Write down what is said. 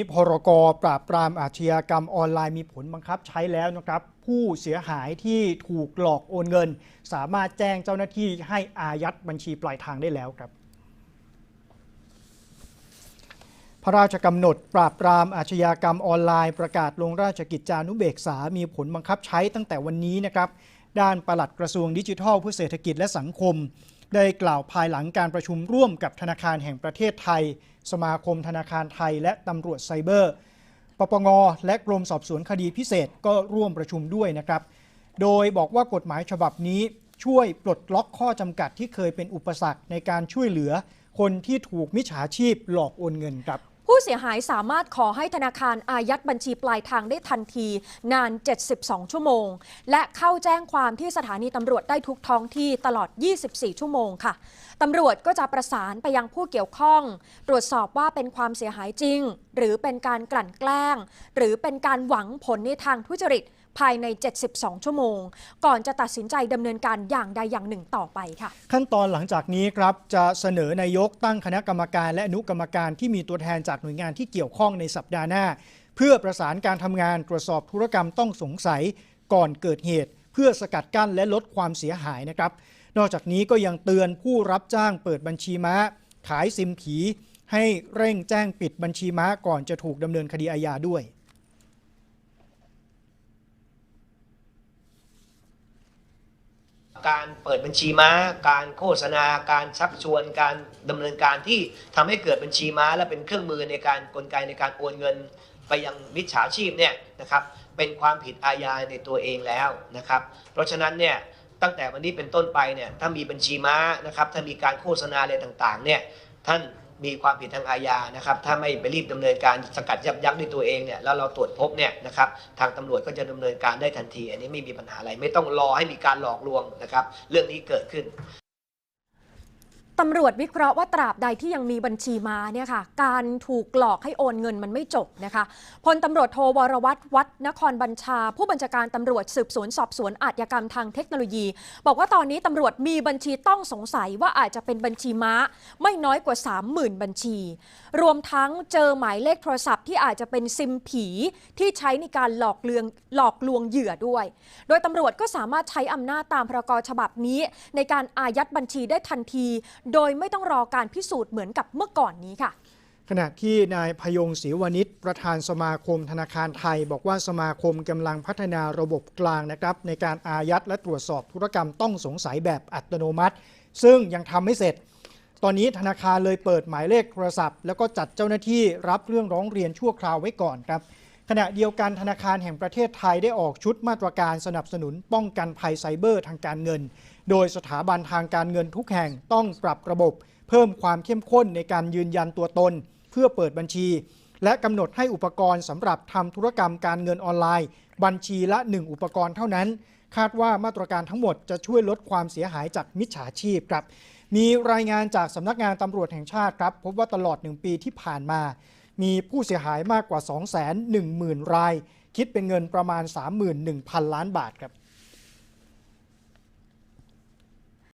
นี่พรกปราบปรามอาชญากรรมออนไลน์มีผลบังคับใช้แล้วนะครับ ผู้เสียหายที่ถูกหลอกโอนเงิน สามารถแจ้งเจ้าหน้าที่ให้อายัดบัญชีปลายทางได้แล้วครับ พระราชกำหนดปราบปรามอาชญากรรมออนไลน์ประกาศลงราชกิจจานุเบกษา มีผลบังคับใช้ตั้งแต่วันนี้นะครับ ด้านปลัดกระทรวงดิจิทัลเพื่อเศรษฐกิจและสังคม ได้กล่าวภายหลังการประชุมร่วมกับธนาคารแห่งประเทศไทย สมาคมธนาคารไทย และตำรวจไซเบอร์ ปปง และกรมสอบสวนคดีพิเศษก็ร่วมประชุมด้วยนะครับ โดยบอกว่ากฎหมายฉบับนี้ช่วยปลดล็อกข้อจำกัดที่เคยเป็นอุปสรรคในการช่วยเหลือคนที่ถูกมิจฉาชีพหลอกโอนเงินครับ ผู้เสียหายสามารถขอให้ธนาคารอายัดบัญชีปลายทางได้ทันที นาน 72 ชั่วโมง และเข้าแจ้งความที่สถานีตำรวจได้ทุกท้องที่ตลอด 24 ชั่วโมงค่ะตำรวจก็จะประสานไปยังผู้เกี่ยวข้อง ตรวจสอบว่าเป็นความเสียหายจริง หรือเป็นการกลั่นแกล้ง หรือเป็นการหวังผลในทางทุจริตภายใน 72 ชั่วโมง ก่อนจะตัดสินใจดำเนินการอย่างใดอย่างหนึ่งต่อไปค่ะ ขั้นตอนหลังจากนี้ครับจะเสนอนายกตั้งคณะกรรมการและอนุกรรมการที่มีตัวแทนจากหน่วยงานที่เกี่ยวข้องในสัปดาห์หน้า เพื่อประสานการทำงานตรวจสอบธุรกรรมต้องสงสัยก่อนเกิดเหตุ เพื่อสกัดกั้นและลดความเสียหายนะครับ นอกจากนี้ก็ยังเตือนผู้รับจ้างเปิดบัญชีม้า ขายซิมผี ให้เร่งแจ้งปิดบัญชีม้าก่อนจะถูกดำเนินคดีอาญาด้วย การเปิดบัญชีม้า การโฆษณา การชักชวน การดำเนินการที่ทำให้เกิดบัญชีม้า และเป็นเครื่องมือในการกลไกในการโอนเงิน ไปยังมิจฉาชีพเนี่ยนะครับเป็นความผิดอาญาในตัวเองแล้วนะครับ เพราะฉะนั้นเนี่ยตั้งแต่วันนี้เป็นต้นไปเนี่ยถ้ามีบัญชีม้านะครับถ้ามีการโฆษณาอะไรต่างๆเนี่ยท่าน มีความผิดทางอาญานะครับ ถ้าไม่ไปรีบดำเนินการสกัดยับยั้งด้วยตัวเองเนี่ยแล้วเราตรวจพบเนี่ยนะครับทางตำรวจก็จะดำเนินการได้ทันที อันนี้ไม่มีปัญหาอะไร ไม่ต้องรอให้มีการหลอกลวงนะครับ เรื่องนี้เกิดขึ้น ตำรวจวิเคราะห์ว่าตราบใดที่ยังมีบัญชีมาเนี่ยค่ะ การถูกหลอกให้โอนเงินมันไม่จบนะคะพลตำรวจโทวรวัตรวัดนครบัญชา ผู้บัญชาการตำรวจสืบสวนสอบสวนอาชญากรรมทางเทคโนโลยี บอกว่าตอนนี้ตำรวจมีบัญชีต้องสงสัยว่าอาจจะเป็นบัญชีม้า ไม่น้อยกว่า 30,000 บัญชี รวมทั้งเจอหมายเลขโทรศัพท์ที่อาจจะเป็นซิมผีที่ใช้ในการหลอกลวงหลอกลวงเหยื่อด้วย โดยตำรวจก็สามารถใช้อำนาจตามพรกฉบับนี้ ในการอายัดบัญชีได้ทันทีโดยไม่ต้องรอการพิสูจน์เหมือนกับเมื่อก่อนนี้ค่ะ ขณะที่นายพยงศรีวณิชประธานสมาคมธนาคารไทย บอกว่าสมาคมกำลังพัฒนาระบบกลางนะครับ ในการอายัดและตรวจสอบธุรกรรมต้องสงสัยแบบอัตโนมัติ ซึ่งยังทำไม่เสร็จ ตอนนี้ธนาคารเลยเปิดหมายเลขโทรศัพท์ แล้วก็จัดเจ้าหน้าที่รับเรื่องร้องเรียนชั่วคราวไว้ก่อนครับ ขณะเดียวกันธนาคารแห่งประเทศไทยได้ออกชุดมาตรการสนับสนุนป้องกันภัยไซเบอร์ทางการเงิน โดยสถาบันทางการเงินทุกแห่งต้องปรับระบบ เพิ่มความเข้มข้นในการยืนยันตัวตน เพื่อเปิดบัญชี และกำหนดให้อุปกรณ์สำหรับทำธุรกรรมการเงินออนไลน์ บัญชีละ 1 อุปกรณ์เท่านั้น คาดว่ามาตรการทั้งหมดจะช่วยลดความเสียหายจากมิจฉาชีพครับมีรายงานจากสำนักงานตำรวจแห่งชาติครับ พบว่าตลอด1ปีที่ผ่านมา มีผู้เสียหายมากกว่า 210,000 ราย คิดเป็นเงินประมาณ 31,000 ล้านบาทครับ